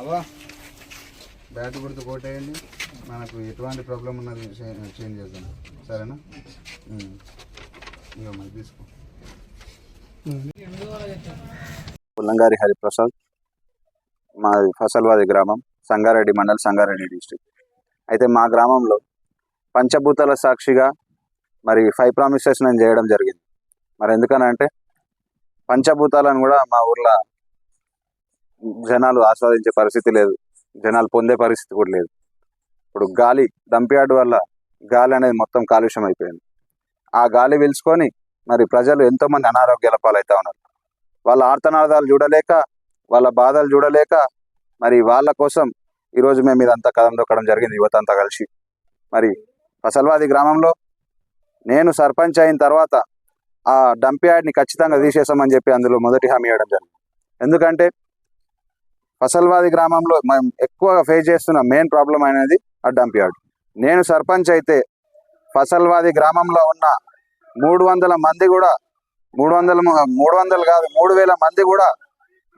అవా బ్యాట్ గుర్తు కొట్టేయండి. మనకు ఎటువంటి ప్రాబ్లం ఉన్నది చేంజ్ చేద్దాం. సరేనా? ఇంకా మరి తీసుకో. పుల్లంగారి హరిప్రసాద్ మాది ఫసల్వాది గ్రామం సంగారెడ్డి మండల్ సంగారెడ్డి డిస్టిక్ అయితే మా గ్రామంలో పంచభూతాల సాక్షిగా మరి ఫైవ్ ప్రామిసెస్ నేను చేయడం జరిగింది. మరి ఎందుకనంటే పంచభూతాలను కూడా మా ఊర్లో జనాలు ఆస్వాదించే పరిస్థితి లేదు. జనాలు పొందే పరిస్థితి కూడా లేదు. ఇప్పుడు గాలి దంపియాడు వల్ల గాలి అనేది మొత్తం కాలుష్యం అయిపోయింది. ఆ గాలి పీల్చుకొని మరి ప్రజలు ఎంతోమంది అనారోగ్యాల పాలవుతా ఉన్నారు. వాళ్ళ ఆర్తనాదాలు చూడలేక వాళ్ళ బాధలు చూడలేక మరి వాళ్ళ కోసం ఈరోజు మేము ఇదంతా కథం దొక్కడం జరిగింది యువత అంతా కలిసి. మరి ఫసల్వాది గ్రామంలో నేను సర్పంచ్ అయిన తర్వాత ఆ డంప్ యార్డ్ని ఖచ్చితంగా తీసేసామని చెప్పి అందులో మొదటి హామీ ఇవ్వడం జరిగింది. ఎందుకంటే ఫసల్వాది గ్రామంలో మనం ఎక్కువగా ఫేస్ చేస్తున్న మెయిన్ ప్రాబ్లం అనేది ఆ డంప్ యార్డ్ నేను సర్పంచ్ అయితే ఫసల్వాది గ్రామంలో ఉన్న మూడు వందల మంది కూడా మూడు వందల మూడు వందలు కాదు మూడు వేల మంది కూడా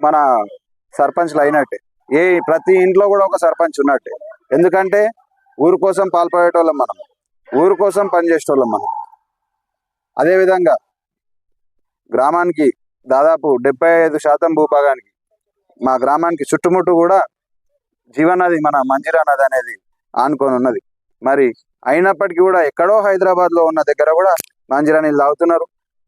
మన సర్పంచ్లు అయినట్టే. ఏ ప్రతి ఇంట్లో కూడా ఒక సర్పంచ్ ఉన్నట్టే. ఎందుకంటే ఊరు కోసం పాల్పడేటోళ్ళం మనం. ఊరు కోసం పనిచేసేటోళ్ళం మనం. అదేవిధంగా గ్రామానికి దాదాపు డెబ్బై ఐదు శాతం భూభాగానికి మా గ్రామానికి చుట్టుముట్టు కూడా జీవనది మన మంజిరా నది అనేది ఆనుకొని ఉన్నది. మరి అయినప్పటికీ కూడా ఎక్కడో హైదరాబాద్లో ఉన్న దగ్గర కూడా మంజిరా నీళ్ళు తాగుతున్నారు.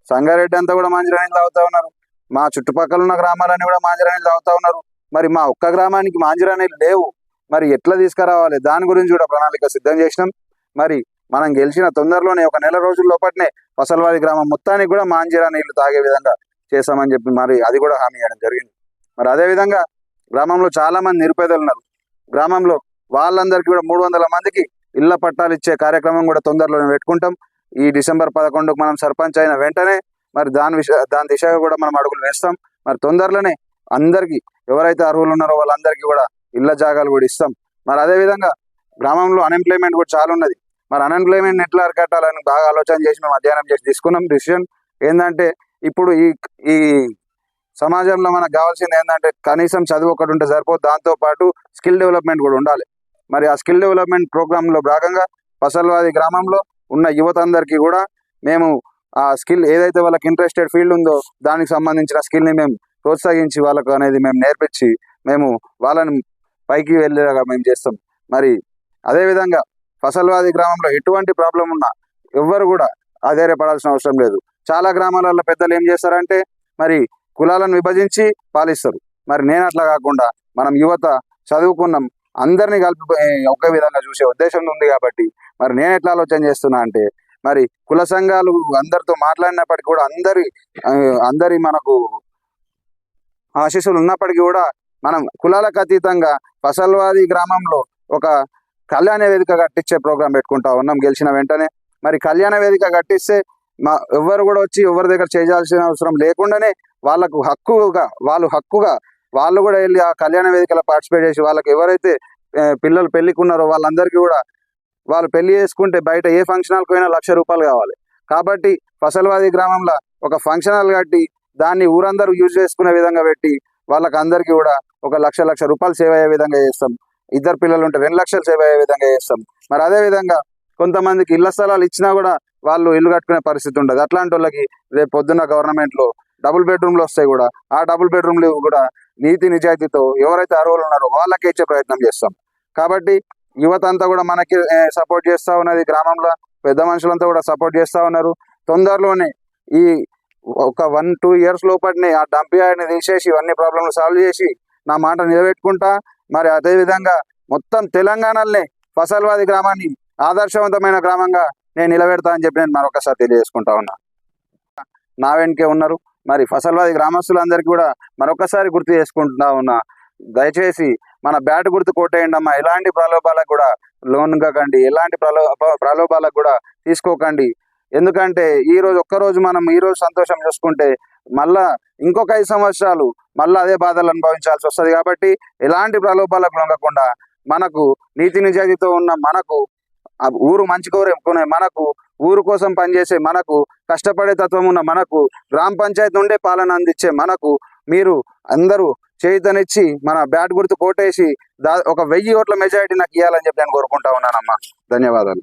సంగారెడ్డి అంతా కూడా మంజిరా నీళ్ళు తాగుతా ఉన్నారు. మా చుట్టుపక్కల ఉన్న గ్రామాలన్నీ కూడా మాంజిరా నీళ్ళు తాగుతా ఉన్నారు. మరి మా ఒక్క గ్రామానికి మాంజిరా నీళ్ళు లేవు. మరి ఎట్లా తీసుకురావాలి? దాని గురించి కూడా ప్రణాళిక సిద్ధం చేసినాం. మరి మనం గెలిచిన తొందరలోనే ఒక నెల రోజుల లోపట్నే ఫసల్వాది గ్రామం మొత్తానికి కూడా మాంజిరా నీళ్ళు తాగే విధంగా చేస్తామని చెప్పి మరి అది కూడా హామీ ఇవ్వడం జరిగింది. మరి అదే విధంగా గ్రామంలో చాలా మంది నిరుపేదలు ఉన్నారు. గ్రామంలో వాళ్ళందరికీ కూడా మూడు వందల మందికి ఇళ్ళ పట్టాలు ఇచ్చే కార్యక్రమం కూడా తొందరలోనే పెట్టుకుంటాం. ఈ డిసెంబర్ పదకొండుకు మనం సర్పంచ్ అయిన వెంటనే మరి దాని విష దాని దిశగా కూడా మనం అడుగులు వేస్తాం. మరి తొందరలోనే అందరికీ ఎవరైతే అర్హులు ఉన్నారో వాళ్ళందరికీ కూడా ఇళ్ళ జాగాలు కూడా ఇస్తాం. మరి అదే విధంగా గ్రామంలో అన్ఎంప్లాయ్మెంట్ కూడా చాలా ఉన్నది. మరి అన్ఎంప్లాయ్మెంట్ ఎట్లా అరికట్టాలని బాగా ఆలోచన చేసి మేము అధ్యయనం చేసి తీసుకున్నాం. డిసిషన్ ఏంటంటే ఇప్పుడు ఈ ఈ సమాజంలో మనకు కావాల్సింది ఏంటంటే కనీసం చదువు ఒకటి ఉంటే సరిపోదు. దాంతో పాటు స్కిల్ డెవలప్మెంట్ కూడా ఉండాలి. మరి ఆ స్కిల్ డెవలప్మెంట్ ప్రోగ్రాంలో భాగంగా ఫసల్వాది గ్రామంలో ఉన్న యువత అందరికీ కూడా మేము ఆ స్కిల్ ఏదైతే వాళ్ళకి ఇంట్రెస్టెడ్ ఫీల్డ్ ఉందో దానికి సంబంధించిన స్కిల్ని మేము ప్రోత్సహించి వాళ్ళకు అనేది మేము నేర్పించి మేము వాళ్ళని పైకి వెళ్ళేలాగా మేము చేస్తాం. మరి అదేవిధంగా ఫసల్వాది గ్రామంలో ఎటువంటి ప్రాబ్లం ఉన్నా ఎవ్వరు కూడా ఆధారపడాల్సిన అవసరం లేదు. చాలా గ్రామాలలో పెద్దలు ఏం చేస్తారంటే మరి కులాలను విభజించి పాలిస్తారు. మరి నేను అట్లా కాకుండా మనం యువత చదువుకున్నాం అందరినీ కలిపి ఏ, ఒకే విధంగా చూసే ఉద్దేశం ఉంది కాబట్టి మరి నేను ఎట్లా ఆలోచన చేస్తున్నా అంటే మరి కుల సంఘాలు అందరితో మాట్లాడినప్పటికీ కూడా అందరి అందరి మనకు ఆశీస్సులు ఉన్నప్పటికీ కూడా మనం కులాలకు అతీతంగా ఫసల్వాది గ్రామంలో ఒక కళ్యాణ వేదిక కట్టించే ప్రోగ్రాం పెట్టుకుంటా ఉన్నాం గెలిచిన వెంటనే. మరి కళ్యాణ వేదిక కట్టిస్తే మా ఎవరు కూడా వచ్చి ఎవరి దగ్గర చేయాల్సిన అవసరం లేకుండానే వాళ్ళకు హక్కుగా వాళ్ళు హక్కుగా వాళ్ళు కూడా వెళ్ళి ఆ కళ్యాణ వేదికలో పార్టిసిపేట్ చేసి వాళ్ళకి ఎవరైతే పిల్లలు పెళ్ళికున్నారో వాళ్ళందరికీ కూడా వాళ్ళు పెళ్ళి చేసుకుంటే బయట ఏ ఫంక్షన్ హాల్కి పోయినా లక్ష రూపాయలు కావాలి. కాబట్టి ఫసల్వాది గ్రామంలో ఒక ఫంక్షన్ హాల్ కట్టి దాన్ని ఊరందరూ యూజ్ చేసుకునే విధంగా పెట్టి వాళ్ళకి అందరికీ కూడా ఒక లక్ష లక్ష రూపాయలు సేవ్ అయ్యే విధంగా చేస్తాం. ఇద్దరు పిల్లలు ఉంటే రెండు లక్షలు సేవ్ అయ్యే విధంగా చేస్తాం. మరి అదే విధంగా కొంతమందికి ఇళ్ళ స్థలాలు ఇచ్చినా కూడా వాళ్ళు ఇల్లు కట్టుకునే పరిస్థితి ఉండదు. అట్లాంటి వాళ్ళకి రేపు పొద్దున్న గవర్నమెంట్లో డబుల్ బెడ్రూమ్లు వస్తాయి కూడా. ఆ డబుల్ బెడ్రూమ్లు కూడా నీతి నిజాయితీతో ఎవరైతే అర్హులు ఉన్నారో వాళ్ళకే ఇచ్చే ప్రయత్నం చేస్తాం. కాబట్టి యువత అంతా కూడా మనకి సపోర్ట్ చేస్తా ఉన్నది. గ్రామంలో పెద్ద మనుషులంతా కూడా సపోర్ట్ చేస్తా ఉన్నారు. తొందరలోనే ఈ ఒక వన్ టూ ఇయర్స్ లోపటినే ఆ డంప్ యార్డ్ని తీసేసి ఇవన్నీ ప్రాబ్లమ్లు సాల్వ్ చేసి నా మాట నిలబెట్టుకుంటా. మరి అదే విధంగా మొత్తం తెలంగాణలోనే ఫసల్వాది గ్రామాన్ని ఆదర్శవంతమైన గ్రామంగా నేను నిలబెడతా అని చెప్పి నేను మరొకసారి తెలియజేసుకుంటా ఉన్నా. నా వెనుకే ఉన్నారు. మరి ఫసల్వాది గ్రామస్తులందరికీ కూడా మరొకసారి గుర్తు చేసుకుంటా ఉన్నా. దయచేసి మన బ్యాట్ గుర్తు కొట్టేయండి అమ్మా. ఎలాంటి ప్రలోభాలకు కూడా లోన్ కాకండి ఎలాంటి ప్రలో ప్రలోభాలకు కూడా తీసుకోకండి. ఎందుకంటే ఈ రోజు ఒక్కరోజు మనం ఈ రోజు సంతోషం చూసుకుంటే మళ్ళా ఇంకొక ఐదు సంవత్సరాలు మళ్ళీ అదే బాధలు అనుభవించాల్సి వస్తుంది. కాబట్టి ఎలాంటి ప్రలోభాలకు లొంగకుండా మనకు నీతి నిజాయితీతో ఉన్న మనకు ఊరు మంచి కోరుకునే మనకు ఊరు కోసం పనిచేసే మనకు కష్టపడే తత్వం ఉన్న మనకు గ్రామ పంచాయతీ నుండే పాలన అందించే మనకు మీరు అందరూ చేతనిచ్చి మన బ్యాట్ గుర్తు కోటేసి దా ఒక వెయ్యి ఓట్ల మెజారిటీ నాకు ఇవ్వాలని చెప్పి నేను కోరుకుంటా ఉన్నానమ్మా. ధన్యవాదాలు.